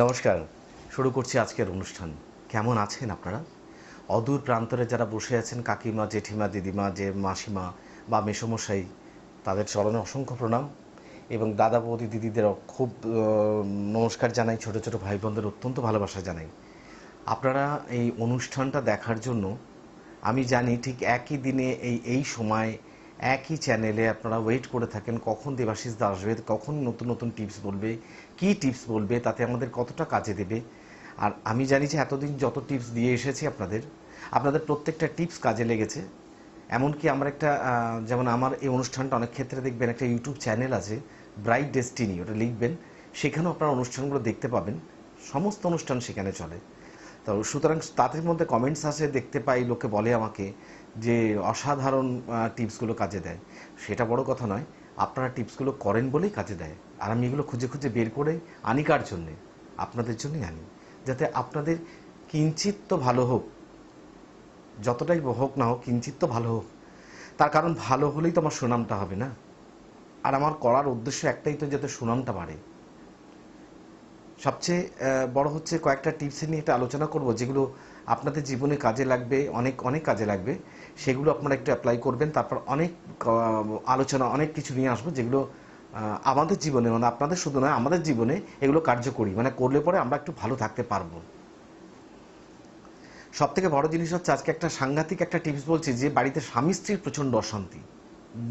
নমস্কার, শুরু করছি আজকের অনুষ্ঠান। কেমন আছেন আপনারা? অদূর প্রান্তরে যারা বসে আছেন, কাকিমা, জেঠিমা, দিদিমা, যে মাসিমা বা মেসমশাই, তাদের চরণে অসংখ্য প্রণাম এবং দাদা বৌদি দিদিদের খুব নমস্কার জানাই, ছোট ছোট ভাই বোনদের অত্যন্ত ভালোবাসা জানাই। আপনারা এই অনুষ্ঠানটা দেখার জন্য আমি জানি ঠিক একই দিনে এই এই সময় একই চ্যানেলে আপনারা ওয়েট করে থাকেন কখন দেবাশিস দা আসবে, কখন নতুন নতুন টিপস বলবে, কি টিপস বলবে, তাতে আমাদের কতটা কাজে দেবে। আর আমি জানি যে এতদিন যত টিপস দিয়ে এসেছি আপনাদের আপনাদের প্রত্যেকটা টিপস কাজে লেগেছে। এমনকি আমার একটা যেমন আমার এই অনুষ্ঠানটা অনেক ক্ষেত্রে দেখবেন একটা ইউটিউব চ্যানেল আছে ব্রাইট ডেস্টিনি ওটা লিখবেন। সেখানেও আপনারা অনুষ্ঠানগুলো দেখতে পাবেন। সমস্ত অনুষ্ঠান সেখানে চলে। তো সুতরাং তাদের মধ্যে কমেন্টস আসে, দেখতে পাই, লোকে বলে আমাকে। যে অসাধারণ টিপসগুলো কাজে দেয়, সেটা বড় কথা নয়। আপনারা টিপসগুলো করেন বলেই কাজে দেয়। আর আমি এগুলো খুঁজে খুঁজে বের করে আনি কার জন্যে? আপনাদের জন্যই আনি। যাতে আপনাদের কিঞ্চিত তো ভালো হোক, যতটাই হোক না হোক, কিঞ্চিত তো ভালো হোক। তার কারণ ভালো হলেই তো আমার সুনামটা হবে না। আর আমার করার উদ্দেশ্য একটাই তো যাতে সুনামটা বাড়ে। সবচেয়ে বড় হচ্ছে কয়েকটা টিপস নিয়ে একটা আলোচনা করব, যেগুলো আপনাদের জীবনে কাজে লাগবে, অনেক অনেক কাজে লাগবে। সেগুলো আপনারা একটু অ্যাপ্লাই করবেন, তারপর অনেক আলোচনা, অনেক কিছু নিয়ে আসব যেগুলো আমাদের জীবনে মানে আপনাদের শুধু নয়, আমাদের জীবনে এগুলো কার্যকরী মানে করলে পরে আমরা একটু ভালো থাকতে পারব। সব থেকে বড় জিনিস হচ্ছে আজকে একটা সাংঘাতিক একটা টিপস বলছি যে বাড়িতে স্বামী স্ত্রীর প্রচণ্ড অশান্তি,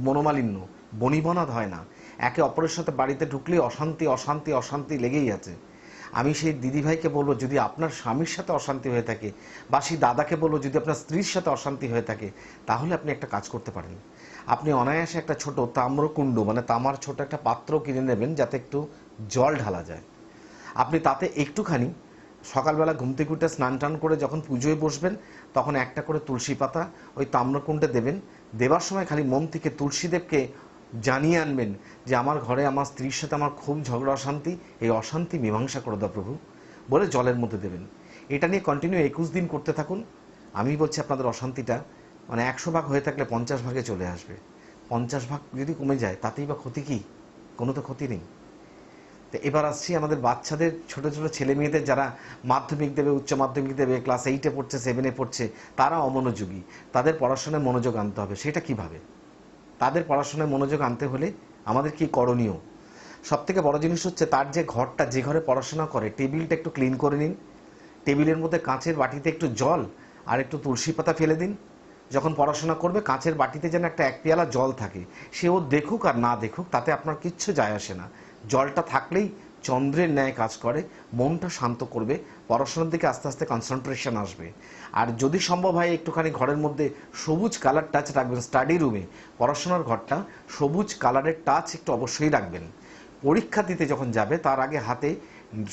মনোমালিন্য, বনিবনাদ হয় না। একে অপরের সাথে বাড়িতে ঢুকলে অশান্তি অশান্তি অশান্তি লেগেই আছে। আমি সেই দিদিভাইকে বলব, যদি আপনার স্বামীর সাথে অশান্তি হয়ে থাকে বা সেই দাদাকে বলব, যদি আপনার স্ত্রীর সাথে অশান্তি হয়ে থাকে, তাহলে আপনি একটা কাজ করতে পারেন। আপনি অনায়াসে একটা ছোট তাম্রকুণ্ড মানে তামার ছোট একটা পাত্র কিনে নেবেন, যাতে একটু জল ঢালা যায়। আপনি তাতে একটুখানি সকালবেলা ঘুম থেকে স্নান টান করে যখন পুজোয় বসবেন, তখন একটা করে তুলসী পাতা ওই তাম্রকুণ্ডে দেবেন। দেবার সময় খালি মন থেকে তুলসীদেবকে জানিয়ে আনবেন যে আমার ঘরে আমার স্ত্রীর সাথে আমার খুব ঝগড়া, অশান্তি, এই অশান্তি মীমাংসা করে দাও প্রভু, বলে জলের মধ্যে দেবেন। এটা নিয়ে কন্টিনিউ একুশ দিন করতে থাকুন। আমি বলছি আপনাদের অশান্তিটা মানে একশো ভাগ হয়ে থাকলে পঞ্চাশ ভাগে চলে আসবে। পঞ্চাশ ভাগ যদি কমে যায়, তাতেই বা ক্ষতি কী? কোনো তো ক্ষতি নেই। তো এবার আসছি আমাদের বাচ্চাদের, ছোট ছোট ছেলে মেয়েদের যারা মাধ্যমিক দেবে, উচ্চ মাধ্যমিক দেবে ক্লাস এইটে পড়ছে সেভেনে পড়ছে, তারা অমনোযোগী। তাদের পড়াশোনায় মনোযোগ আনতে হবে। সেটা কীভাবে? তাদের পড়াশোনায় মনোযোগ আনতে হলে আমাদের কি করণীয়? সব থেকে বড় জিনিস হচ্ছে তার যে ঘরটা, যে ঘরে পড়াশোনা করে, টেবিলটা একটু ক্লিন করে নিন। টেবিলের মধ্যে কাঁচের বাটিতে একটু জল আর একটু তুলসী পাতা ফেলে দিন। যখন পড়াশোনা করবে, কাঁচের বাটিতে যেন একটা এক পেয়ালা জল থাকে। সেও দেখুক আর না দেখুক, তাতে আপনার কিচ্ছু যায় আসে না। জলটা থাকলেই চন্দ্রের ন্যায় কাজ করে, মনটা শান্ত করবে, পড়াশোনার দিকে আস্তে আস্তে কনসেন্ট্রেশন আসবে। আর যদি সম্ভব হয় একটুখানি ঘরের মধ্যে সবুজ কালার টাচ রাখবেন স্টাডি রুমে পড়াশোনার ঘরটা সবুজ কালারের টাচ একটু অবশ্যই রাখবেন। পরীক্ষা দিতে যখন যাবে, তার আগে হাতে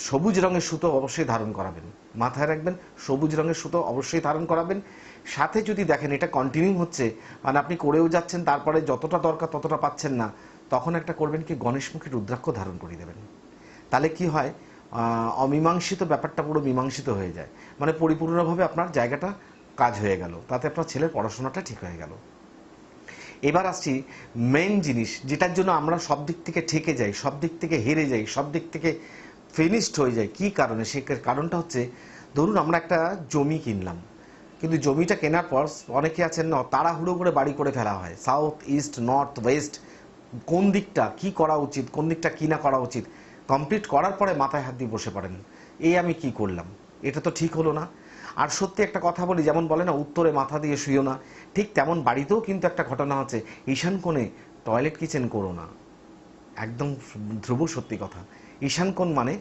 সবুজ রঙের সুতো অবশ্যই ধারণ করাবেন। মাথায় রাখবেন, সবুজ রঙের সুতো অবশ্যই ধারণ করাবেন। সাথে যদি দেখেন এটা কন্টিনিউ হচ্ছে মানে আপনি করেও যাচ্ছেন, তারপরে যতটা দরকার ততটা পাচ্ছেন না, তখন একটা করবেন কি গণেশমুখী রুদ্রাক্ষ ধারণ করিয়ে দেবেন। তাহলে কি হয়? অমীমাংসিত ব্যাপারটা পুরো মীমাংসিত হয়ে যায়। মানে পরিপূর্ণভাবে আপনার জায়গাটা কাজ হয়ে গেল। তাতে আপনার ছেলের পড়াশোনাটা ঠিক হয়ে গেল। এবার আসছি মেইন জিনিস, যেটার জন্য আমরা সব দিক থেকে ঠেকে যাই, সব দিক থেকে হেরে যাই, সব দিক থেকে ফিনিশড হয়ে যায় কি কারণে? সে কারণটা হচ্ছে, ধরুন আমরা একটা জমি কিনলাম। কিন্তু জমিটা কেনার পর অনেকে আছেন, না, তাড়াহুড়ো করে বাড়ি করে ফেলা হয়। সাউথ ইস্ট নর্থ ওয়েস্ট কোন দিকটা কি করা উচিত, কোন দিকটা কি না করা উচিত? কমপ্লিট করার পরে মাথায় হাত দিয়ে বসে পড়েন। এই আমি কি করলাম? এটা তো ঠিক হলো না। আর সত্যি একটা কথা বলি, যেমন বলে না, উত্তরে মাথা দিয়ে শুইও না। ঠিক তেমন বাড়িতেও কিন্তু একটা ঘটনা আছে, ঈশান কোণে টয়লেট কিচেন করো না। একদম ধ্রুব সত্যি কথা। ঈশান কোণ মানে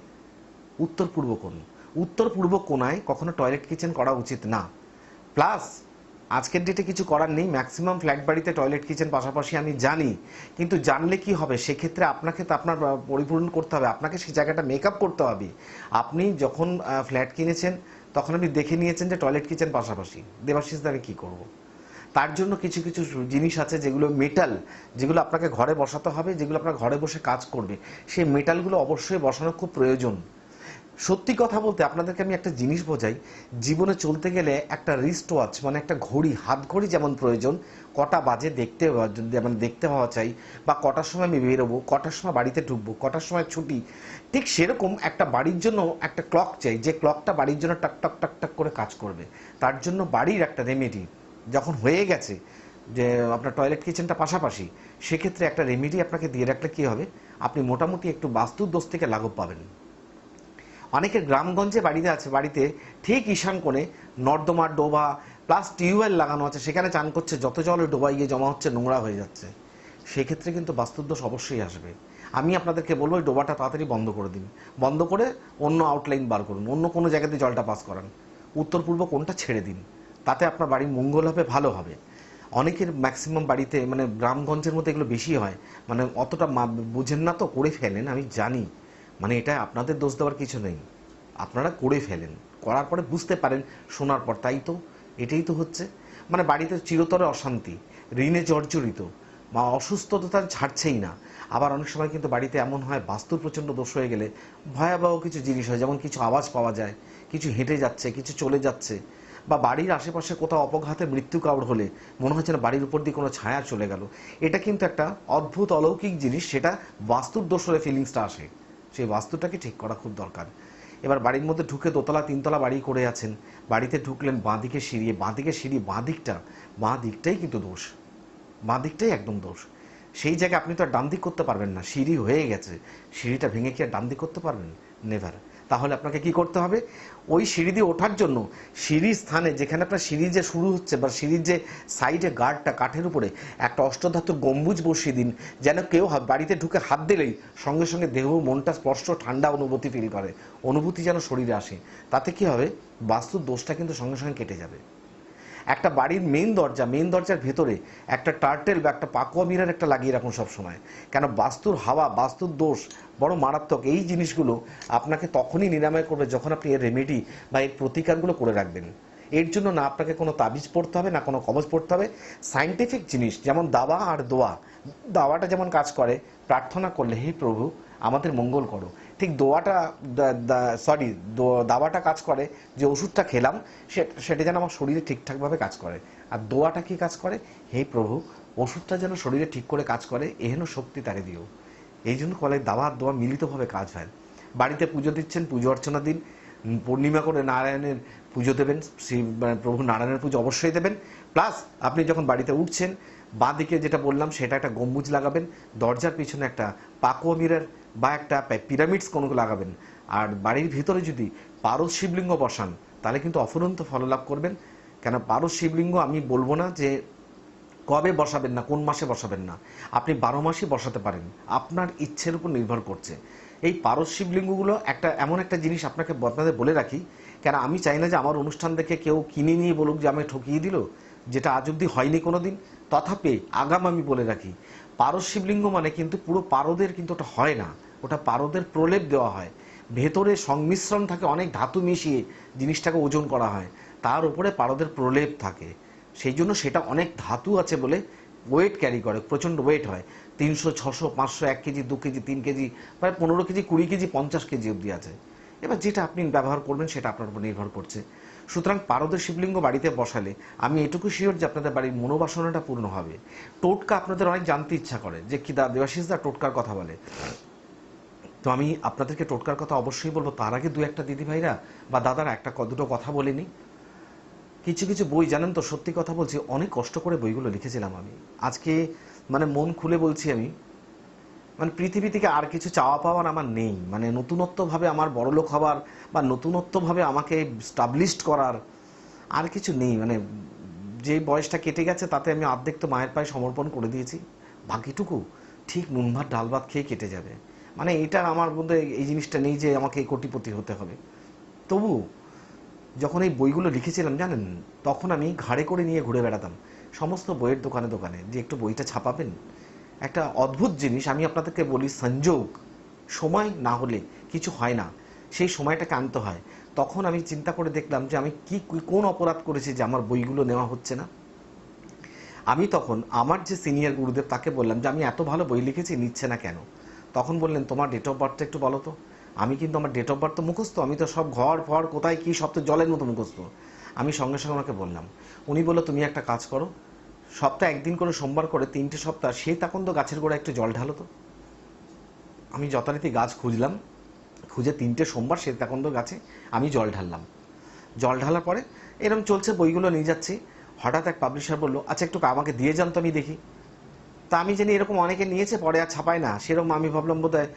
উত্তর পূর্ব কোণ। উত্তর পূর্ব কোণায় কখনো টয়লেট কিচেন করা উচিত না। প্লাস আজকের ডেটে কিছু করার নেই ম্যাক্সিমাম ফ্ল্যাট বাড়িতে টয়লেট কিচেন পাশাপাশি আমি জানি। কিন্তু জানলে কি হবে? সেক্ষেত্রে আপনাকে তো আপনার পরিপূরণ করতে হবে। আপনাকে সেই জায়গাটা মেকআপ করতে হবে। আপনি যখন ফ্ল্যাট কিনেছেন, তখন আপনি দেখে নিয়েছেন যে টয়লেট কিচেন পাশাপাশি। দেবাশিস আমি কী করব। তার জন্য কিছু কিছু জিনিস আছে যেগুলো মেটাল যেগুলো আপনাকে ঘরে বসাতে হবে, যেগুলো আপনার ঘরে বসে কাজ করবে। সেই মেটালগুলো অবশ্যই বসানো খুব প্রয়োজন। সত্যি কথা বলতে আপনাদেরকে আমি একটা জিনিস বোঝাই। জীবনে চলতে গেলে একটা রিস্ট ওয়াচ মানে একটা ঘড়ি, হাত ঘড়ি যেমন প্রয়োজন, কটা বাজে দেখতে হওয়া- যদি মানে দেখতে হওয়া চাই, বা কটার সময় আমি বেরোবো, কটার সময় বাড়িতে ঢুকবো, কটার সময় ছুটি, ঠিক সেরকম একটা বাড়ির জন্য একটা ক্লক চাই, যে ক্লকটা বাড়ির জন্য টাক টাক টাক টাক করে কাজ করবে। তার জন্য বাড়ির একটা রেমেডি যখন হয়ে গেছে যে আপনার টয়লেট কিচেনটা পাশাপাশি, সেক্ষেত্রে একটা রেমেডি আপনাকে দিয়ে রাখলে কী হবে? আপনি মোটামুটি একটু বাস্তুর দোষ থেকে লাঘব পাবেন। অনেকের গ্রামগঞ্জে বাড়িতে আছে, বাড়িতে ঠিক ঈশান কোণে নর্দমার ডোবা প্লাস টিউবওয়েল লাগানো আছে, সেখানে চান করছে, যত জল ডোবায় গিয়ে জমা হচ্ছে, নোংরা হয়ে যাচ্ছে। সেক্ষেত্রে কিন্তু বাস্তুদোষ অবশ্যই আসবে। আমি আপনাদেরকে বলব ওই ডোবাটা তাড়াতাড়ি বন্ধ করে দিন। বন্ধ করে অন্য আউটলাইন বার করুন, অন্য কোনো জায়গাতে জলটা পাস করান। উত্তর পূর্ব কোনটা ছেড়ে দিন। তাতে আপনার বাড়ি মঙ্গল হবে, ভালো হবে। অনেকের ম্যাক্সিমাম বাড়িতে মানে গ্রামগঞ্জের মধ্যে এগুলো বেশি হয় মানে অতটা বুঝেন না তো, করে ফেলেন, আমি জানি। মানে এটা আপনাদের দোষ দেওয়ার কিছু নেই। আপনারা করে ফেলেন। করার পরে বুঝতে পারেন, শোনার পর তাই তো, এটাই তো হচ্ছে। মানে বাড়িতে চিরতরে অশান্তি, ঋণে জর্জরিত। বা অসুস্থতা ছাড়ছেই না। আবার অনেক সময় কিন্তু বাড়িতে এমন হয় বাস্তুর প্রচণ্ড দোষ হয়ে গেলে ভয়াবহ কিছু জিনিস হয়, যেমন কিছু আওয়াজ পাওয়া যায়, কিছু হেঁটে যাচ্ছে, কিছু চলে যাচ্ছে। বা বাড়ির আশেপাশে কোথাও অপঘাতে মৃত্যু কাউর হলে মনে হচ্ছে না বাড়ির উপর দিয়ে কোনো ছায়া চলে গেল। এটা কিন্তু একটা অদ্ভুত অলৌকিক জিনিস, সেটা বাস্তুর দোষ হলে ফিলিংসটা আসে। সেই বাস্তুটাকে ঠিক করা খুব দরকার। এবার বাড়ির মধ্যে ঢুকে দোতলা, তিনতলা বাড়ি করে আছেন। বাড়িতে ঢুকলেন বাঁ দিকে সিঁড়ি বাঁ দিকে সিঁড়ি বাঁ দিকটা বাঁ দিকটাই কিন্তু দোষ। বাঁ দিকটাই একদম দোষ। সেই জায়গায় আপনি তো আর ডান দিক করতে পারবেন না। সিঁড়ি হয়ে গেছে। সিঁড়িটা ভেঙে কি আর ডান দিক করতে পারবেন? নেভার তাহলে আপনাকে কি করতে হবে? ওই সিঁড়ি দিয়ে ওঠার জন্য সিঁড়ি স্থানে যেখানে আপনার সিঁড়ি যে শুরু হচ্ছে বা সিঁড়ির যে সাইডে গার্ডটা কাঠের উপরে, একটা অষ্টধাতুর গম্বুজ বসিয়ে দিন, যেন কেউ বাড়িতে ঢুকে হাত দিলেই সঙ্গে সঙ্গে দেহ, মনটা স্পষ্ট, ঠান্ডা অনুভূতি ফিল করে। অনুভূতি যেন শরীরে আসে। তাতে কি হবে? বাস্তুর দোষটা কিন্তু সঙ্গে সঙ্গে কেটে যাবে। একটা বাড়ির মেন দরজা মেন দরজার ভেতরে একটা টার্টেল বা একটা পাকুয়া মিরার একটা লাগিয়ে রাখুন সবসময়। কেন? বাস্তুর হাওয়া, বাস্তুর দোষ বড় মারাত্মক। এই জিনিসগুলো আপনাকে তখনই নিরাময় করবে যখন আপনি এর রেমেডি বা এর প্রতিকারগুলো করে রাখবেন। এর জন্য না আপনাকে কোনো তাবিজ পড়তে হবে, না কোনো কবজ পড়তে হবে। সাইন্টিফিক জিনিস, যেমন দাবা আর দোয়া। দাওয়াটা যেমন কাজ করে, প্রার্থনা করলে হে প্রভু আমাদের মঙ্গল করো। ঠিক দোয়াটা সরি দাওয়াটা কাজ করে, যে ওষুধটা খেলাম সেটা যেন আমার শরীরে ঠিকঠাকভাবে কাজ করে। আর দোয়াটা কি কাজ করে? হে প্রভু, ওষুধটা যেন শরীরে ঠিক করে কাজ করে, এহেন শক্তি তাকে দিও। এই জন্য কলে দাওয়া আর দোয়া মিলিতভাবে কাজ হয়। বাড়িতে পুজো দিচ্ছেন, পুজো অর্চনা দিন। পূর্ণিমা করে নারায়ণের পুজো দেবেন, শ্রী মানে প্রভু নারায়ণের পুজো অবশ্যই দেবেন। প্লাস আপনি যখন বাড়িতে উঠছেন বাঁ দিকে যেটা বললাম, সেটা একটা গম্বুজ লাগাবেন, দরজার পিছনে একটা পাকুয়া মিরার বা একটা পিরামিডস কোনো লাগাবেন। আর বাড়ির ভিতরে যদি পারদ শিবলিঙ্গ বসান, তাহলে কিন্তু অফুরন্ত ফললাভ করবেন। কেন, পারদ শিবলিঙ্গ আমি বলব না যে কবে বসাবেন না, কোন মাসে বসাবেন না। আপনি বারো মাসই বসাতে পারেন। আপনার ইচ্ছের উপর নির্ভর করছে। এই পারস শিবলিঙ্গগুলো একটা, এমন একটা জিনিস আপনাকে আপনাদের বলে রাখি, কেন, আমি চাই না যে আমার অনুষ্ঠান দেখে কেউ কিনে নিয়ে বলুক যে আমায় ঠকিয়ে দিল, যেটা আজ অব্দি হয়নি কোনো দিন তথাপি আগাম আমি বলে রাখি পারস শিবলিঙ্গ মানে কিন্তু পুরো পারদের কিন্তু ওটা হয় না। ওটা পারদের প্রলেপ দেওয়া হয়। ভেতরে সংমিশ্রণ থাকে, অনেক ধাতু মিশিয়ে জিনিসটাকে ওজন করা হয়। তার উপরে পারদের প্রলেপ থাকে। সেই জন্য সেটা অনেক ধাতু আছে বলে ওয়েট ক্যারি করে, প্রচণ্ড ওয়েট হয়। তিনশো, ছশো, পাঁচশো, এক কেজি, দু কেজি, তিন কেজি, প্রায় পনেরো কেজি, কুড়ি কেজি, পঞ্চাশ কেজি অবধি আছে। এবার যেটা আপনি ব্যবহার করবেন সেটা আপনার উপর নির্ভর করছে। সুতরাং পারদের শিবলিঙ্গ বাড়িতে বসালে, আমি এটুকু শিওর যে আপনাদের বাড়ির মনোবাসনাটা পূর্ণ হবে। টোটকা আপনাদের অনেক জানতে ইচ্ছা করে যে কি দা দেবাশিস দা টোটকার কথা বলে। তো আমি আপনাদেরকে টোটকার কথা অবশ্যই বলব। তার আগে দু একটা দিদি ভাইরা বা দাদারা একটা ক- দুটো কথা বলে নিই। কিছু কিছু বই জানেন তো, সত্যি কথা বলছি, অনেক কষ্ট করে বইগুলো লিখেছিলাম আমি। আজকে মানে মন খুলে বলছি আমি মানে পৃথিবী থেকে আর কিছু চাওয়া পাওয়ার আমার নেই। মানে নতুনত্বভাবে আমার বড়লোক হবার বা নতুনত্বভাবে আমাকে স্টাবলিশড করার আর কিছু নেই। মানে যে বয়সটা কেটে গেছে, তাতে আমি অর্ধেক তো মায়ের পায়ে সমর্পণ করে দিয়েছি। বাকিটুকু ঠিক নুন ভাত, ডাল ভাত খেয়ে কেটে যাবে। মানে এটা আমার মধ্যে এই জিনিসটা নেই যে আমাকে কোটিপতি হতে হবে। তবু যখন এই বইগুলো লিখেছিলাম, জানেন, তখন আমি ঘাড়ে করে নিয়ে ঘুরে বেড়াতাম। সমস্ত বইয়ের দোকানে দোকানে। যে একটু বইটা ছাপাবেন একটা অদ্ভুত জিনিস, আমি আপনাদেরকে বলি সংযোগ। সময় না হলে কিছু হয় না, সেই সময়টাকে আনতে হয়। তখন আমি চিন্তা করে দেখলাম যে আমি কি কোন অপরাধ করেছি যে আমার বইগুলো নেওয়া হচ্ছে না। আমি তখন আমার যে সিনিয়র গুরুদেব, তাকে বললাম যে আমি এত ভালো বই লিখেছি, নিচ্ছে না কেন? তখন বললেন, তোমার ডেট অফ বার্থটা একটু বলো তো। আমি কিন্তু আমার ডেট অফ বার্থ তো মুখস্থ, আমি তো সব ঘর, ফর, কোথায়, কি সব তো জলের মতো মুখস্থ। আমি সঙ্গে সঙ্গে ওনাকে বললাম, উনি বলল, তুমি একটা কাজ করো সপ্তাহে একদিন করে সোমবার করে তিনটে সপ্তাহ, সে তখন তো গাছের গোড়া একটু জল ঢালো তো। আমি যথারীতি গাছ খুঁজলাম, খুঁজে তিনটে সোমবার সে তখন তো গাছে আমি জল ঢাললাম। জল ঢালার পরে এরকম চলছে, বইগুলো নিয়ে যাচ্ছি। হঠাৎ এক পাবলিশার বলল আচ্ছা একটু আমাকে দিয়ে যান তো আমি দেখি। তা আমি জানি এরকম অনেকে নিয়েছে, পরে আর ছাপায় না। সেরকম আমি ভাবলাম বোধ হয়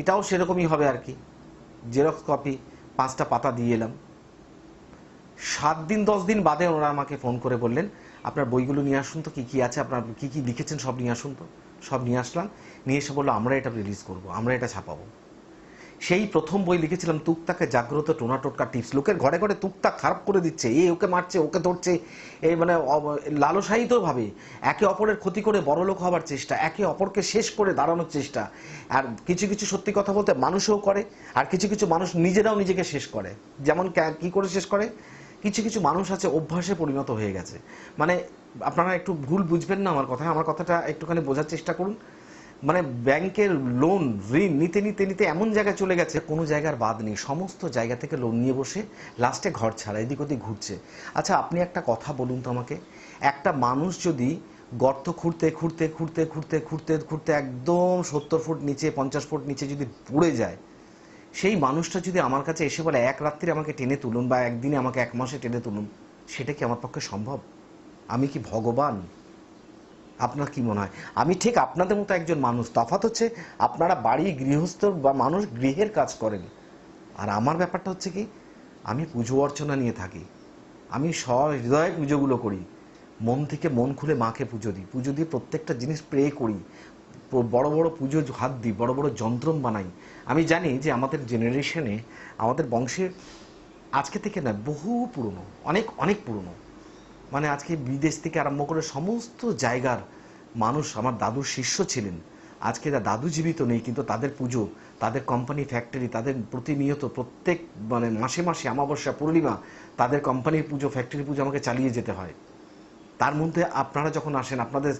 এটাও সেরকমই হবে আর কি। জেরক্স কপি পাঁচটা পাতা দিয়ে এলাম। সাত দিন, দশ দিন বাদে ওনারা আমাকে ফোন করে বললেন আপনার বইগুলো নিয়ে আসুন তো, কী কী আছে আপনার, কী কী লিখেছেন সব নিয়ে আসুন তো, সব নিয়ে আসলাম, নিয়ে এসে বলল, আমরা এটা রিলিজ করব, আমরা এটা ছাপাবো। সেই প্রথম বই লিখেছিলাম, তুকতাকে জাগ্রত টোনা টোটকা টিপস লোকের ঘরে ঘরে তুকতাক খারাপ করে দিচ্ছে, এ ওকে মারছে, ওকে ধরছে। এই মানে লালসায়িতভাবে একে অপরের ক্ষতি করে বড়লোক হবার চেষ্টা, একে অপরকে শেষ করে দাঁড়ানোর চেষ্টা। আর কিছু কিছু সত্যি কথা বলতে মানুষও করে, আর কিছু কিছু মানুষ নিজেরাও নিজেকে শেষ করে। যেমন কি করে শেষ করে? কিছু কিছু মানুষ আছে, অভ্যাসে পরিণত হয়ে গেছে। মানে আপনারা একটু ভুল বুঝবেন না আমার কথা, আমার কথাটা একটুখানি বোঝার চেষ্টা করুন। মানে ব্যাংকের লোন ঋণ নিতে নিতে নিতে এমন জায়গায় চলে গেছে, কোনো জায়গার বাদ নেই। সমস্ত জায়গা থেকে লোন নিয়ে বসে লাস্টে ঘর ছাড়া, এদিক ওদিক ঘুরছে। আচ্ছা আপনি একটা কথা বলুন তো আমাকে। একটা মানুষ যদি গর্ত খুঁড়তে খুঁড়তে খুঁড়তে খুঁড়তে খুঁড়তে খুঁড়তে একদম সত্তর ফুট নিচে, পঞ্চাশ ফুট নিচে যদি পড়ে যায় সেই মানুষটা যদি আমার কাছে এসে বলে, এক রাত্রি আমাকে টেনে তুলুন বা একদিনে আমাকে এক মাসে টেনে তুলুন সেটা কি আমার পক্ষে সম্ভব? আমি কি ভগবান? আপনার কি মনে হয়? আমি ঠিক আপনাদের মতো একজন মানুষ। তফাৎ হচ্ছে আপনারা বাড়ি গৃহস্থ বা মানুষ গৃহের কাজ করেন। আর আমার ব্যাপারটা হচ্ছে কি, আমি পুজো অর্চনা নিয়ে থাকি। আমি সহৃদয় পুজোগুলো করি। মন থেকে মন খুলে মাকে পুজো দিই। পুজো দিয়ে প্রত্যেকটা জিনিস প্রে করি। বড় বড় পুজো হাত দিই, বড় বড় যন্ত্রম বানাই। আমি জানি যে আমাদের জেনারেশনে আমাদের বংশের আজকে থেকে না, বহু পুরনো, অনেক অনেক পুরনো। মানে আজকে বিদেশ থেকে আরম্ভ করে সমস্ত জায়গার মানুষ আমার দাদুর শিষ্য ছিলেন। আজকে তার দাদু জীবিত নেই, কিন্তু তাদের পুজো, তাদের কোম্পানি ফ্যাক্টরি তাদের প্রতিনিয়ত প্রত্যেক মানে মাসে মাসে অমাবস্যা, পূর্ণিমা, তাদের কোম্পানির পুজো ফ্যাক্টরি পুজো আমাকে চালিয়ে যেতে হয়। তার মধ্যে আপনারা যখন আসেন, আপনাদের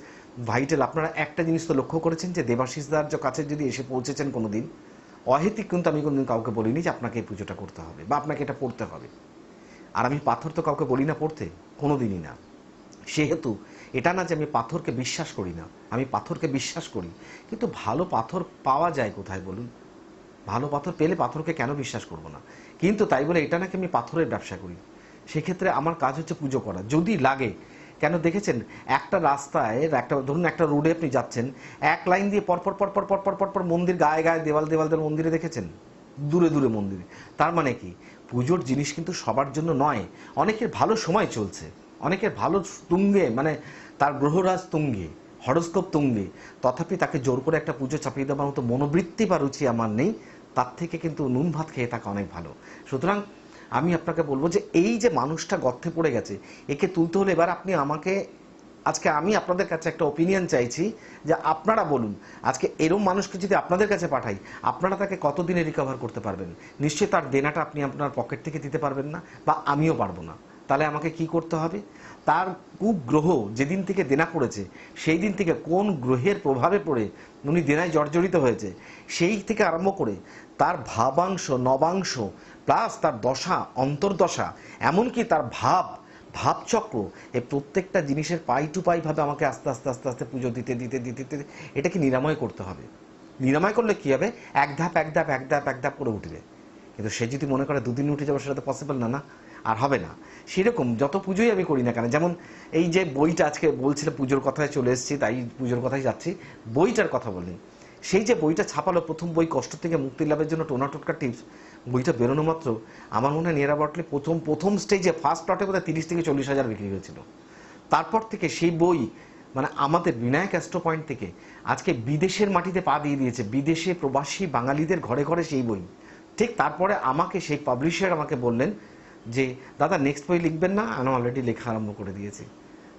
ভাইটেল আপনারা একটা জিনিস তো লক্ষ্য করেছেন যে, দেবাশিসদার কাছে যদি এসে পৌঁছেছেন কোনো দিন অহেতিক কিন্তু আমি কোনোদিন কাউকে বলিনি যে আপনাকে এই পুজোটা করতে হবে বা আপনাকে এটা পড়তে হবে। আর আমি পাথর তো কাউকে বলি না পড়তে কোনো দিনই না। সেহেতু এটা না যে আমি পাথরকে বিশ্বাস করি না, আমি পাথরকে বিশ্বাস করি। কিন্তু ভালো পাথর পাওয়া যায় কোথায় বলুন? ভালো পাথর পেলে পাথরকে কেন বিশ্বাস করব না? কিন্তু তাই বলে এটা নাকি আমি পাথরের ব্যবসা করি। সেক্ষেত্রে আমার কাজ হচ্ছে পুজো করা। যদি লাগে কেন দেখেছেন? একটা রাস্তায়, একটা, ধরুন একটা রোডে আপনি যাচ্ছেন, এক লাইন দিয়ে পরপর পরপর পরপর পরপর মন্দির গায়ে গায়ে দেওয়াল দেওয়ালদের মন্দিরে দেখেছেন? দূরে দূরে মন্দিরে। তার মানে কি? পুজোর জিনিস কিন্তু সবার জন্য নয়, অনেকের ভালো সময় চলছে, অনেকের ভালো তুঙ্গে মানে তার গ্রহরাজ তুঙ্গে, হরস্কোপ তুঙ্গে, তথাপি তাকে জোর করে একটা পুজো চাপিয়ে দেওয়ার মতো মনোবৃত্তি বা রুচি আমার নেই, তার থেকে কিন্তু নুন ভাত খেয়ে থাকা অনেক ভালো। সুতরাং আমি আপনাকে বলব যে এই যে মানুষটা গর্তে পড়ে গেছে, একে তুলতে হলে এবার আপনি আমাকে, আজকে আমি আপনাদের কাছে একটা ওপিনিয়ন চাইছি যে আপনারা বলুন, আজকে এরম মানুষকে যদি আপনাদের কাছে পাঠাই, আপনারা তাকে কতদিনে রিকভার করতে পারবেন? নিশ্চয়ই তার দেনাটা আপনি আপনার পকেট থেকে দিতে পারবেন না, বা আমিও পারব না। তাহলে আমাকে কি করতে হবে? তার কুগ্রহ যেদিন থেকে দেনা করেছে সেই দিন থেকে কোন গ্রহের প্রভাবে পড়ে উনি দেনায় জর্জরিত হয়েছে, সেই থেকে আরম্ভ করে তার ভাবাংশ, নবাংশ প্লাস তার দশা, অন্তর্দশা, এমনকি তার ভাব, ভাবচক্র এই প্রত্যেকটা জিনিসের পাই টু পাই ভাবে আমাকে আস্তে আস্তে আস্তে আস্তে পুজো দিতে দিতে দিতে দিতে, এটাকে নিরাময় করতে হবে। নিরাময় করলে কি হবে? এক ধাপ এক ধাপ এক ধাপ এক ধাপ করে উঠবে। কিন্তু সে যদি মনে করে দুদিন উঠে যাবে, সেটা তো পসিবল না না, আর হবে না। সেরকম যত পুজোই আমি করি না কেন, যেমন এই যে বইটা আজকে বলছিল, পুজোর কথায় চলে এসেছি, তাই পুজোর কথাই যাচ্ছি। বইটার কথা বলি। সেই যে বইটা ছাপালো, প্রথম বই কষ্ট থেকে মুক্তি লাভের জন্য টোনা টোটকা টিপস বইটা বেরোনো মাত্র, আমার মনে হয় নিয়ারা বটলে প্রথম প্রথম স্টেজে ফার্স্ট লটে বোধহয় তিরিশ থেকে চল্লিশ হাজার বিক্রি হয়েছিল। তারপর থেকে সেই বই মানে আমাদের বিনায়ক অ্যাস্ট্রো পয়েন্ট থেকে আজকে বিদেশের মাটিতে পা দিয়ে দিয়েছে। বিদেশে প্রবাসী বাঙালিদের ঘরে ঘরে সেই বই। ঠিক তারপরে আমাকে সেই পাবলিশার আমাকে বললেন যে, দাদা নেক্সট বই লিখবেন না? আমি অলরেডি লেখা আরম্ভ করে দিয়েছি।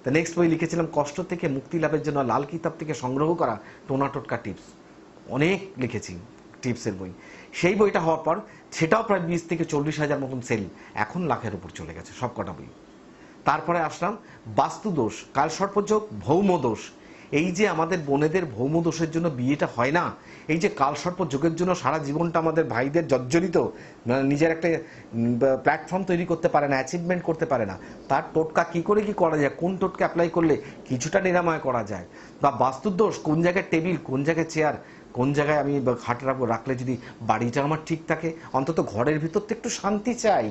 তা নেক্সট বই লিখেছিলাম কষ্ট থেকে, মুক্তি লাভের জন্য লাল কিতাব থেকে সংগ্রহ করা টোনা টোটকা টিপস অনেক লিখেছি। টিপসের বই। সেই বইটা হওয়ার পর সেটাও প্রায় বিশ থেকে চল্লিশ হাজার মতন সেল এখন লাখের উপর চলে গেছে, সব কটা বই। তারপরে আসলাম বাস্তুদোষ, কালসর্পযোগ ভৌম দোষ এই যে আমাদের বোনেদের ভৌম দোষের জন্য বিয়েটা হয় না, এই যে কালসর্প যোগের জন্য সারা জীবনটা আমাদের ভাইদের জর্জরিত নিজের একটা প্ল্যাটফর্ম তৈরি করতে পারে না অ্যাচিভমেন্ট করতে পারে না, তার টোটকা কি করে কি করা যায়, কোন টোটকা অ্যাপ্লাই করলে কিছুটা নিরাময় করা যায়? বা বাস্তুর দোষ কোন জায়গায় টেবিল, কোন জায়গায় চেয়ার কোন জায়গায় আমি খাট রাখব, রাখলে যদি বাড়িটা আমার ঠিক থাকে, অন্তত ঘরের ভিতর তো একটু শান্তি চাই।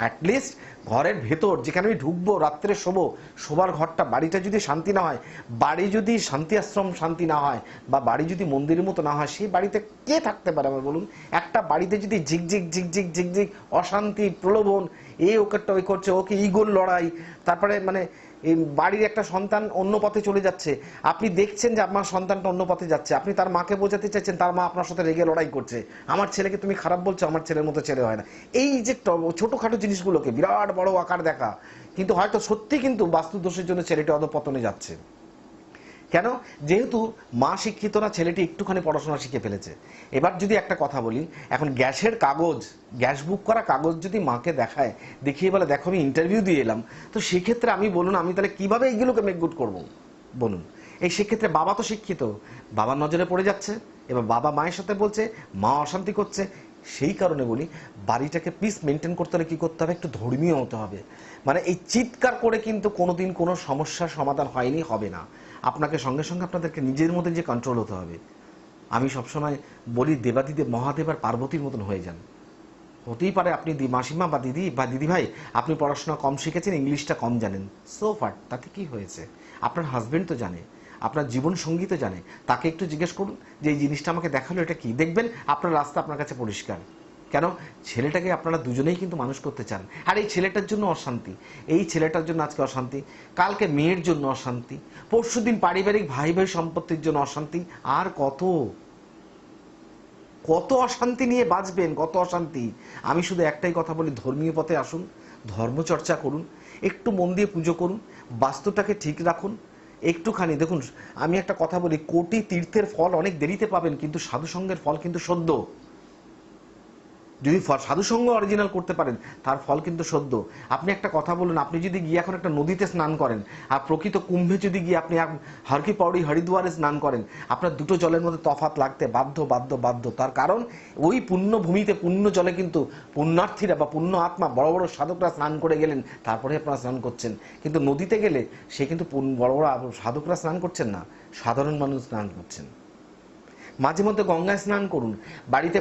অ্যাটলিস্ট ঘরের ভেতর, যেখানে আমি ঢুকবো, রাত্রে শোবো, শোবার ঘরটা, বাড়িটা যদি শান্তি না হয়, বাড়ি যদি শান্তি আশ্রম শান্তি না হয়, বা বাড়ি যদি মন্দিরের মতো না হয়, সেই বাড়িতে কে থাকতে পারে আমার বলুন? একটা বাড়িতে যদি ঝিকঝিক ঝিকঝিক ঝিকঝিক অশান্তি, প্রলোভন, এ ওকে ওই করছে, ওকে ইগোর লড়াই, তারপরে মানে বাড়ির একটা সন্তান অন্য পথে চলে যাচ্ছে। আপনি দেখছেন যে আপনার সন্তানটা অন্য পথে যাচ্ছে। আপনি তার মাকে বোঝাতে চাইছেন, তার মা আপনার সাথে রেগে লড়াই করছে। আমার ছেলেকে তুমি খারাপ বলছো, আমার ছেলের মতো ছেলে হয় না। এই যে ছোটোখাটো জিনিসগুলোকে বিরাট বড় আকার দেখা। কিন্তু হয়তো সত্যি কিন্তু বাস্তুদোষের জন্য ছেলেটি অধপতনে যাচ্ছে। কেন? যেহেতু মা শিক্ষিত না, ছেলেটি একটুখানি পড়াশোনা শিখে ফেলেছে। এবার যদি একটা কথা বলি, এখন গ্যাসের কাগজ, গ্যাস বুক করা কাগজ যদি মাকে দেখায়, দেখিয়ে বলে, দেখো, আমি ইন্টারভিউ দিয়ে এলাম। তো সেক্ষেত্রে আমি বলুন, আমি তাহলে কীভাবে এইগুলোকে মেক গুড করব? বলুন। এই সেক্ষেত্রে বাবা তো শিক্ষিত। বাবার নজরে পড়ে যাচ্ছে। এবার বাবা মায়ের সাথে বলছে, মা অশান্তি করছে। সেই কারণে বলি, বাড়িটাকে পিস মেনটেন করতে হলে কী করতে হবে? একটু ধর্মীয় হতে হবে। মানে এই চিৎকার করে কিন্তু কোনোদিন কোনো সমস্যার সমাধান হয়নি, হবে না। আপনাকে সঙ্গে সঙ্গে আপনাদেরকে নিজের মধ্যে যে কন্ট্রোল হতে হবে। আমি সবসময় বলি, দেবাদিদেব মহাদেব আর পার্বতীর মতন হয়ে যান। হতেই পারে আপনি মাসিমা বা দিদি বা দিদি ভাই আপনি পড়াশোনা কম শিখেছেন, ইংলিশটা কম জানেন। সো ফাট তাতে কি হয়েছে? আপনার হাজবেন্ড তো জানে, আপনার জীবন সঙ্গী তো জানে। তাকে একটু জিজ্ঞেস করুন যে, এই জিনিসটা আমাকে দেখাল, এটা কি? দেখবেন আপনার রাস্তা আপনার কাছে পরিষ্কার। কেন? ছেলেটাকে আপনারা দুজনেই কিন্তু মানুষ করতে চান। আর এই ছেলেটার জন্য অশান্তি। এই ছেলেটার জন্য আজকে অশান্তি। কালকে মেয়ের জন্য অশান্তি। পরশুদিন পারিবারিক ভাই ভাই সম্পত্তির জন্য অশান্তি। আর কত? কত অশান্তি নিয়ে বাঁচবেন? কত অশান্তি? আমি শুধু একটাই কথা বলি, ধর্মীয় পথে আসুন, ধর্মচর্চা করুন, একটু মন দিয়ে পুজো করুন, বাস্তুটাকে ঠিক রাখুন। একটুখানি, দেখুন, আমি একটা কথা বলি, কোটি তীর্থের ফল অনেক দেরিতে পাবেন, কিন্তু সাধুসঙ্গের ফল কিন্তু সদ্য। যদি সাধুসঙ্গ অরিজিনাল করতে পারেন, তার ফল কিন্তু সদ্য। আপনি একটা কথা বলুন, আপনি যদি গিয়ে এখন একটা নদীতে স্নান করেন, আর প্রকৃত কুম্ভে যদি গিয়ে আপনি হরকি পাউড়ি হরিদ্বারে স্নান করেন, আপনার দুটো জলের মধ্যে তফাৎ লাগতে বাধ্য বাধ্য বাধ্য। তার কারণ, ওই পুণ্য ভূমিতে পুণ্য জলে কিন্তু পুণ্যার্থীরা বা পুণ্য আত্মা বড় বড় সাধকরা স্নান করে গেলেন, তারপরে আপনারা স্নান করছেন। কিন্তু নদীতে গেলে সে কিন্তু বড় বড় সাধকরা স্নান করছেন না, সাধারণ মানুষ স্নান করছেন। মাঝে মধ্যে গঙ্গায় স্নান করুন। বাড়িতে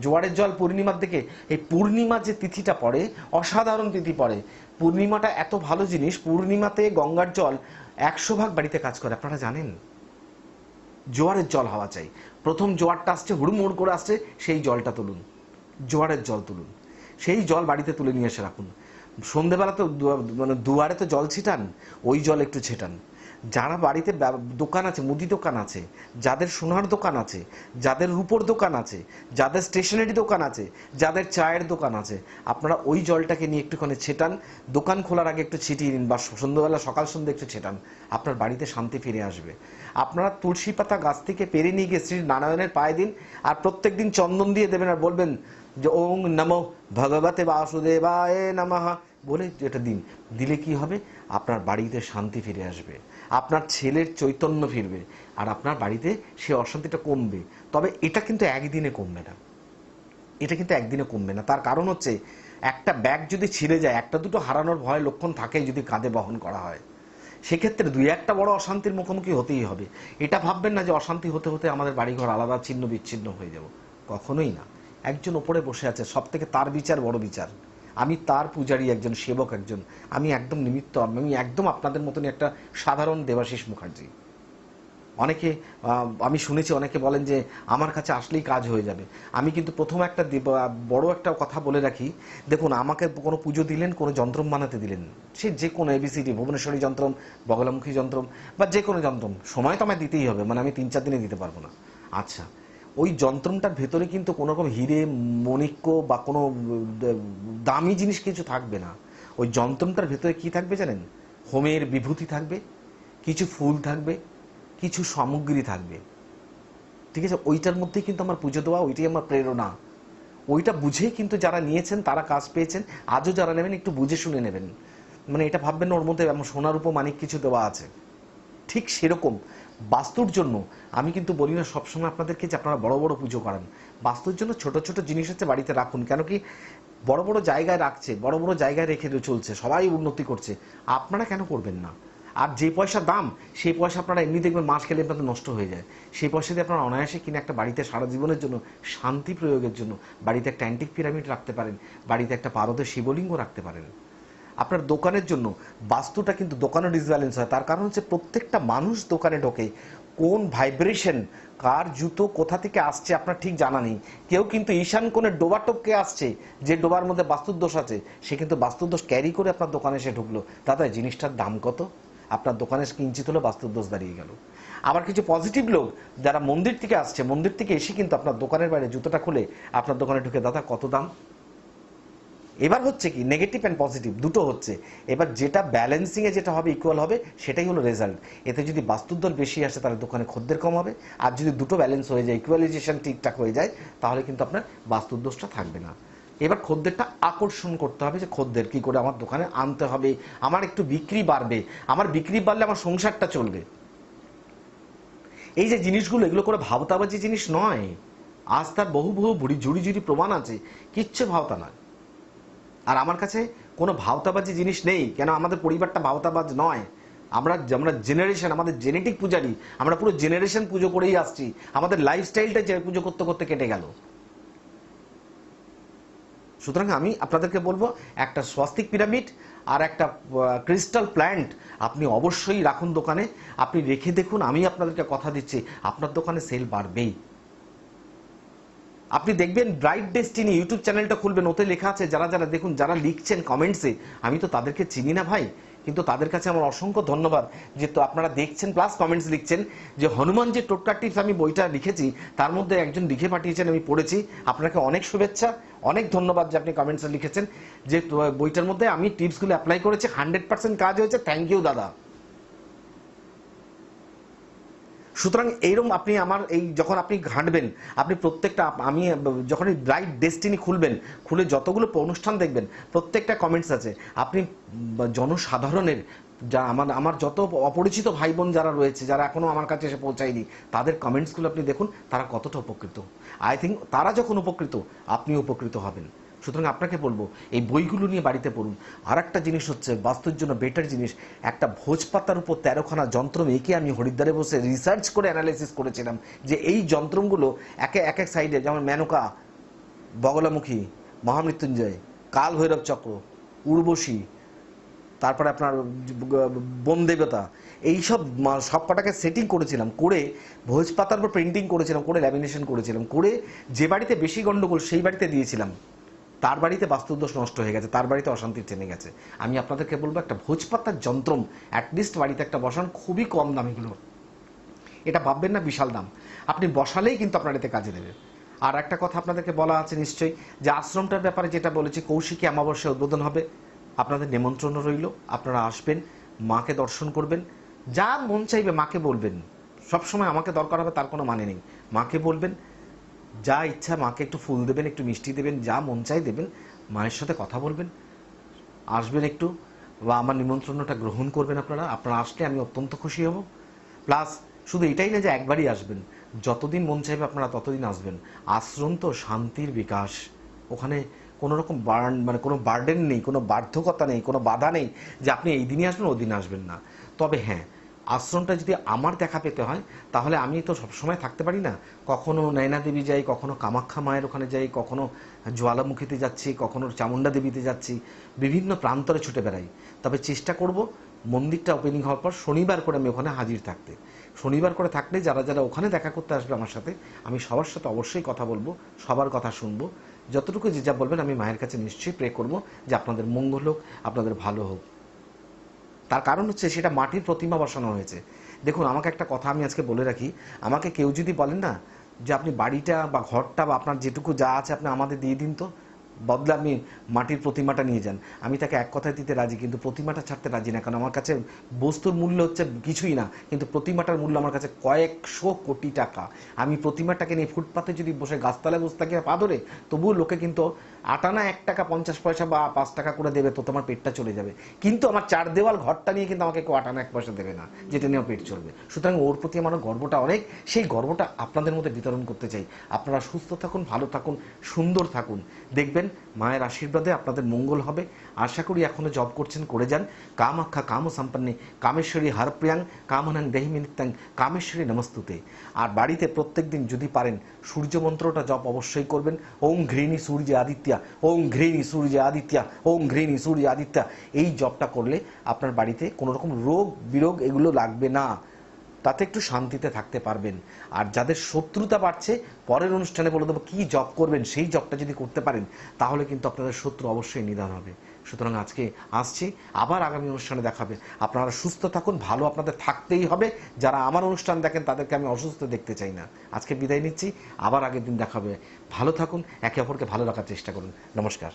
জোয়ারের জল পূর্ণিমার দিকে এই পূর্ণিমার যে তিথিটা পড়ে, অসাধারণ তিথি পড়ে। পূর্ণিমাটা এত ভালো জিনিস, পূর্ণিমাতে গঙ্গার জল একশো ভাগ বাড়িতে কাজ করে। আপনারা জানেন? জোয়ারের জল হাওয়া চাই। প্রথম জোয়ারটা আসছে, হুড়মুড় করে আসছে, সেই জলটা তুলুন। জোয়ারের জল তুলুন। সেই জল বাড়িতে তুলে নিয়ে এসে রাখুন। সন্ধেবেলা তো মানে দুয়ারে তো জল ছিটান, ওই জল একটু ছেটান। যারা বাড়িতে দোকান আছে, মুদি দোকান আছে, যাদের সোনার দোকান আছে, যাদের রূপোর দোকান আছে, যাদের স্টেশনারি দোকান আছে, যাদের চায়ের দোকান আছে, আপনারা ওই জলটাকে নিয়ে একটুখানি ছেটান। দোকান খোলার আগে একটু ছিটিয়ে নিন বা সন্ধ্যেবেলা, সকাল সন্ধ্যে একটু ছেটান। আপনার বাড়িতে শান্তি ফিরে আসবে। আপনারা তুলসী পাতা গাছ থেকে পেরে নিয়ে গিয়ে শ্রী নারায়ণের পায়ে দিন আর প্রত্যেক দিন চন্দন দিয়ে দেবেন আর বলবেন যে, ওং নমো ভগবতে বাসুদেবায় নমঃ বলে এটা দিন। দিলে কি হবে? আপনার বাড়িতে শান্তি ফিরে আসবে। আপনার ছেলের চৈতন্য ফিরবে আর আপনার বাড়িতে সে অশান্তিটা কমবে। তবে এটা কিন্তু একদিনে কমবে না। এটা কিন্তু একদিনে কমবে না। তার কারণ হচ্ছে একটা ব্যাগ যদি ছিঁড়ে যায়, একটা দুটো হারানোর ভয় লক্ষণ থাকে যদি কাঁধে বহন করা হয়। সেক্ষেত্রে দুই একটা বড় অশান্তির মুখোমুখি হতেই হবে। এটা ভাববেন না যে অশান্তি হতে হতে আমাদের বাড়িঘর আলাদা ছিন্ন বিচ্ছিন্ন হয়ে যাব। কখনোই না। একজন ওপরে বসে আছে সব থেকে তার বিচার বড় বিচার। আমি তার পূজারী একজন সেবক একজন। আমি একদম নিমিত্ত, আমি একদম আপনাদের মতনই একটা সাধারণ দেবাশিস মুখার্জি। অনেকে আমি শুনেছি অনেকে বলেন যে, আমার কাছে আসলেই কাজ হয়ে যাবে। আমি কিন্তু প্রথম একটা বড় একটা কথা বলে রাখি, দেখুন, আমাকে কোনো পুজো দিলেন, কোনো যন্ত্রম বানাতে দিলেন সে যে কোনো এবিসিডি ভুবনেশ্বরী যন্ত্রম, বগলামুখী যন্ত্রম, বা যে কোনো যন্ত্রম, সময় তো আমায় দিতেই হবে মানে আমি তিন চার দিনে দিতে পারব না। আচ্ছা ওই যন্ত্রমটার ভেতরে কিন্তু কোনো রকম হিরে, মণিক্য বা কোনো দামি জিনিস কিছু থাকবে না। ওই যন্ত্রমটার ভেতরে কি থাকবে জানেন? হোমের বিভূতি থাকবে, কিছু ফুল থাকবে, কিছু সামগ্রী থাকবে। ঠিক আছে? ওইটার মধ্যেই কিন্তু আমার পুজো দেওয়া, ওইটাই আমার প্রেরণা। ওইটা বুঝেই কিন্তু যারা নিয়েছেন, তারা কাজ পেয়েছেন, আজও যারা নেবেন, একটু বুঝে শুনে নেবেন। মানে এটা ভাববেন না, ওর মধ্যে সোনার উপর কিছু দেওয়া আছে। ঠিক সেরকম। বাস্তুর জন্য, আমি কিন্তু বলি না সবসময় আপনাদেরকে যে আপনারা বড় বড় পুজো করেন। বাস্তুর জন্য ছোট ছোট জিনিস হচ্ছে বাড়িতে রাখুন, কেন কি বড় বড় জায়গায় রাখছে, বড় বড় জায়গায় রেখে চলছে, সবাই উন্নতি করছে। আপনারা কেন করবেন না? আর যে পয়সা দাম, সেই পয়সা আপনারা এমনি দেখবেন মাস খেলে আপনাদের নষ্ট হয়ে যায়। সেই পয়সা দিয়ে আপনারা অনায়াসে কিনে একটা বাড়িতে সারা জীবনের জন্য, শান্তি প্রয়োগের জন্য বাড়িতে একটা অ্যান্টিক পিরামিড রাখতে পারেন, বাড়িতে একটা পারদের শিবলিঙ্গ রাখতে পারেন। আপনার দোকানের জন্য। বাস্তুটা কিন্তু দোকানে ডিসব্যালেন্স হয়। তার কারণ হচ্ছে প্রত্যেকটা মানুষ দোকানে ঢোকে। কোন ভাইব্রেশন কার জুতো কোথা থেকে আসছে আপনার ঠিক জানা নেই। কেউ কিন্তু ঈশান কোণের ডোবা টপকে আসছে, যে ডোবার মধ্যে বাস্তুর দোষ আছে, সে কিন্তু বাস্তুর দোষ ক্যারি করে আপনার দোকানে এসে ঢুকলো। দাদা জিনিসটার দাম কত? আপনার দোকানে কিঞ্চিত হলো বাস্তুর দোষ দাঁড়িয়ে গেল। আবার কিছু পজিটিভ লোক যারা মন্দির থেকে আসছে, মন্দির থেকে এসে কিন্তু আপনার দোকানের বাইরে জুতোটা খুলে আপনার দোকানে ঢুকে, দাদা, কত দাম? এবার হচ্ছে কি নেগেটিভ অ্যান্ড পজিটিভ দুটো হচ্ছে। এবার যেটা ব্যালেন্সিংয়ে যেটা হবে ইকুয়াল হবে, সেটাই হলো রেজাল্ট এতে যদি বাস্তুর বেশি আসে, তাহলে দোকানে খদ্দের কম হবে। আর যদি দুটো ব্যালেন্স হয়ে যায় ইকুয়ালাইজেশন ঠিকঠাক হয়ে যায়, তাহলে কিন্তু আপনার বাস্তুর দোষটা থাকবে না। এবার খদ্দেরটা আকর্ষণ করতে হবে যে, খদ্দের কী করে আমার দোকানে আনতে হবে, আমার একটু বিক্রি বাড়বে, আমার বিক্রি বাড়লে আমার সংসারটা চলবে। এই যে জিনিসগুলো, এগুলো করে ভাবতাবাজি জিনিস নয়। আজ তার বহু বহু বুড়ি, জুড়ি জুড়ি প্রমাণ আছে, কিচ্ছু ভাবতা নয়। আর আমার কাছে কোনো ভাওতাবাজি জিনিস নেই। কেন? আমাদের পরিবারটা ভাওতাবাজ নয়। আমরা আমরা জেনারেশন আমাদের জেনেটিক পূজারি। আমরা পুরো জেনারেশন পুজো করেই আসছি। আমাদের লাইফস্টাইলটা পুজো করতে করতে কেটে গেল। সুতরাং আমি আপনাদেরকে বলব, একটা স্বাস্তিক পিরামিড আর একটা ক্রিস্টাল প্ল্যান্ট আপনি অবশ্যই রাখুন দোকানে। আপনি রেখে দেখুন, আমি আপনাদেরকে কথা দিচ্ছি, আপনার দোকানে সেল বাড়বেই। আপনি দেখবেন ব্রাইট ডেস্টিনি ইউটিউব চ্যানেলটা খুলবেন, ওতে লেখা আছে, যারা যারা দেখুন, যারা লিখছেন কমেন্টসে আমি তো তাদেরকে চিনি না ভাই, কিন্তু তাদের কাছে আমার অসংখ্য ধন্যবাদ যে তো আপনারা দেখছেন প্লাস কমেন্টস লিখছেন, যে হনুমান যে টোটকা টিপস আমি বইটা লিখেছি, তার মধ্যে একজন লিখে পাঠিয়েছেন, আমি পড়েছি, আপনাকে অনেক শুভেচ্ছা, অনেক ধন্যবাদ যে আপনি কমেন্টসে লিখেছেন, যে বইটার মধ্যে আমি টিপসগুলো অ্যাপ্লাই করেছি হান্ড্রেড পার্সেন্ট কাজ হয়েছে থ্যাংক ইউ দাদা। সুতরাং এইরকম আপনি আমার এই যখন আপনি ঘাঁটবেন, আপনি প্রত্যেকটা, আমি, যখন এই ব্রাইট ডেস্টিনি খুলবেন, খুলে যতগুলো অনুষ্ঠান দেখবেন, প্রত্যেকটা কমেন্টস আছে। আপনি জনসাধারণের, যা আমার আমার যত অপরিচিত ভাই বোন যারা রয়েছে, যারা এখনও আমার কাছে এসে পৌঁছায়নি, তাদের কমেন্টসগুলো আপনি দেখুন, তারা কতটা উপকৃত। আই থিঙ্ক তারা যখন উপকৃত আপনি উপকৃত হবেন। সুতরাং আপনাকে বলব, এই বইগুলো নিয়ে বাড়িতে পড়ুন। আর একটা জিনিস হচ্ছে, বাস্তুর জন্য বেটার জিনিস, একটা ভোজপাতার উপর তেরোখানা যন্ত্র এঁকে আমি হরিদ্বারে বসে রিসার্চ করে অ্যানালাইসিস করেছিলাম যে এই যন্ত্রগুলো একে, এক এক সাইডে যেমন মেনকা, বগলামুখী, মহামৃত্যুঞ্জয়, কাল ভৈরব চক্র, উর্বশী, তারপরে আপনার, বন দেবতা, এইসব সব কটাকে সেটিং করেছিলাম, করে ভোজপাতার উপর প্রিন্টিং করেছিলাম, করে ল্যামিনেশন করেছিলাম, করে যে বাড়িতে বেশি গন্ডগোল সেই বাড়িতে দিয়েছিলাম। তার বাড়িতে বাস্তুদোষ নষ্ট হয়ে গেছে, তার বাড়িতে অশান্তি চেনে গেছে। আমি আপনাদেরকে বলব একটা ভোজপাতার যন্ত্রম অ্যাটলিস্ট বাড়িতে একটা বসান, খুবই কম দাম দামিগুলো। এটা ভাববেন না, বিশাল দাম। আপনি বসালেই কিন্তু আপনার এতে কাজে দেবে। আর একটা কথা আপনাদেরকে বলা আছে নিশ্চয়ই, যে আশ্রমটার ব্যাপারে যেটা বলেছি, কৌশিকী অমাবস্যা উদ্বোধন হবে। আপনাদের নিমন্ত্রণ রইল, আপনারা আসবেন, মাকে দর্শন করবেন। যা মন চাইবে মাকে বলবেন। সবসময় আমাকে দরকার হবে, তার কোনো মানে নেই। মাকে বলবেন যা ইচ্ছা মাকে একটু ফুল দেবেন, একটু মিষ্টি দেবেন, যা মন চাই দেবেন, মায়ের সাথে কথা বলবেন। আসবেন একটু বা আমার নিমন্ত্রণটা গ্রহণ করবেন আপনারা। আপনারা আসলে আমি অত্যন্ত খুশি হব। প্লাস শুধু এটাই না যে একবারই আসবেন। যতদিন মন চাইবে আপনারা ততদিন আসবেন। আশ্রম তো শান্তির বিকাশ। ওখানে কোনো রকম বার্ন মানে কোনো বার্ডেন নেই, কোনো বার্ধকতা নেই, কোনো বাধা নেই যে আপনি এই দিনই আসবেন, ওই দিন আসবেন না। তবে হ্যাঁ আশ্রমটা যদি আমার দেখা পেতে হয়, তাহলে আমি তো সবসময় থাকতে পারি না। কখনো নয়না দেবী যাই, কখনো কামাখ্যা মায়ের ওখানে যাই, কখনো জ্বালামুখীতে যাচ্ছি, কখনো চামুন্ডা দেবীতে যাচ্ছি, বিভিন্ন প্রান্তরে ছুটে বেড়াই। তবে চেষ্টা করব মন্দিরটা ওপেনিং হওয়ার পর শনিবার করে আমি ওখানে হাজির থাকতে। শনিবার করে থাকলে যারা যারা ওখানে দেখা করতে আসবে আমার সাথে, আমি সবার সাথে অবশ্যই কথা বলব, সবার কথা শুনব। যতটুকু যে যা বলবেন আমি মায়ের কাছে নিশ্চয়ই প্রে করব যে আপনাদের মঙ্গল হোক, আপনাদের ভালো হোক। তার কারণ হচ্ছে সেটা মাটির প্রতিমা বসানো হয়েছে। দেখুন, আমাকে একটা কথা আমি আজকে বলে রাখি। আমাকে কেউ যদি বলেন না যে আপনি বাড়িটা বা ঘরটা বা আপনার যেটুকু যা আছে আপনি আমাদের দিয়ে দিন তো, বদলে আপনি মাটির প্রতিমাটা নিয়ে যান। আমি তাকে এক কথায় দিতে রাজি, কিন্তু প্রতিমাটা ছাড়তে রাজি না, কারণ আমার কাছে বস্তুর মূল্য হচ্ছে কিছুই না, কিন্তু প্রতিমাটার মূল্য আমার কাছে কয়েকশো কোটি টাকা। আমি প্রতিমাটাকে নিয়ে ফুটপাতে যদি বসে গাছতলায় বসে থাকি পা ধরে তবুও লোকে কিন্তু আটানা এক টাকা পঞ্চাশ পয়সা বা পাঁচ টাকা করে দেবে তো তোমার পেটটা চলে যাবে। কিন্তু আমার চার দেওয়াল ঘরটা নিয়ে কিন্তু আমাকে কেউ আটানা এক পয়সা দেবে না, যেটা নিয়ে পেট চলবে। সুতরাং ওর প্রতি আমার গর্বটা অনেক, সেই গর্বটা আপনাদের মধ্যে বিতরণ করতে চাই। আপনারা সুস্থ থাকুন, ভালো থাকুন, সুন্দর থাকুন। দেখবেন মায়ের আশীর্বাদে আপনাদের মঙ্গল হবে। আশা করি এখনও জব করছেন, করে যান। কামাক্ষা কাম সম্পন্নে কামেশ্বরী হরপ্রিয়াং, কামনাং দেহিমি নিত্যাং কামেশ্বরী নমস্তুতে। আর বাড়িতে প্রত্যেকদিন যদি পারেন সূর্য মন্ত্রটা জপ অবশ্যই করবেন। ওম ঘৃণী সূর্য আদিত্যা ওম ঘৃণী সূর্য আদিত্যা, ওম ঘৃণী সূর্য আদিত্যা। এই জপটা করলে আপনার বাড়িতে কোনো রকম রোগ, বিরোগ এগুলো লাগবে না। তাতে একটু শান্তিতে থাকতে পারবেন। আর যাদের শত্রুতা বাড়ছে, পরের অনুষ্ঠানে বলে দেবো কী জব করবেন, সেই জবটা যদি করতে পারেন, তাহলে কিন্তু আপনাদের শত্রু অবশ্যই নিদান হবে। সুতরাং আজকে আসছি, আবার আগামী অনুষ্ঠানে দেখাবে। আপনারা সুস্থ থাকুন, ভালো আপনাদের থাকতেই হবে। যারা আমার অনুষ্ঠান দেখেন, তাদেরকে আমি অসুস্থ দেখতে চাই না। আজকে বিদায় নিচ্ছি, আবার আগের দিন দেখাবে। ভালো থাকুন, একে অপরকে ভালো রাখার চেষ্টা করুন। নমস্কার।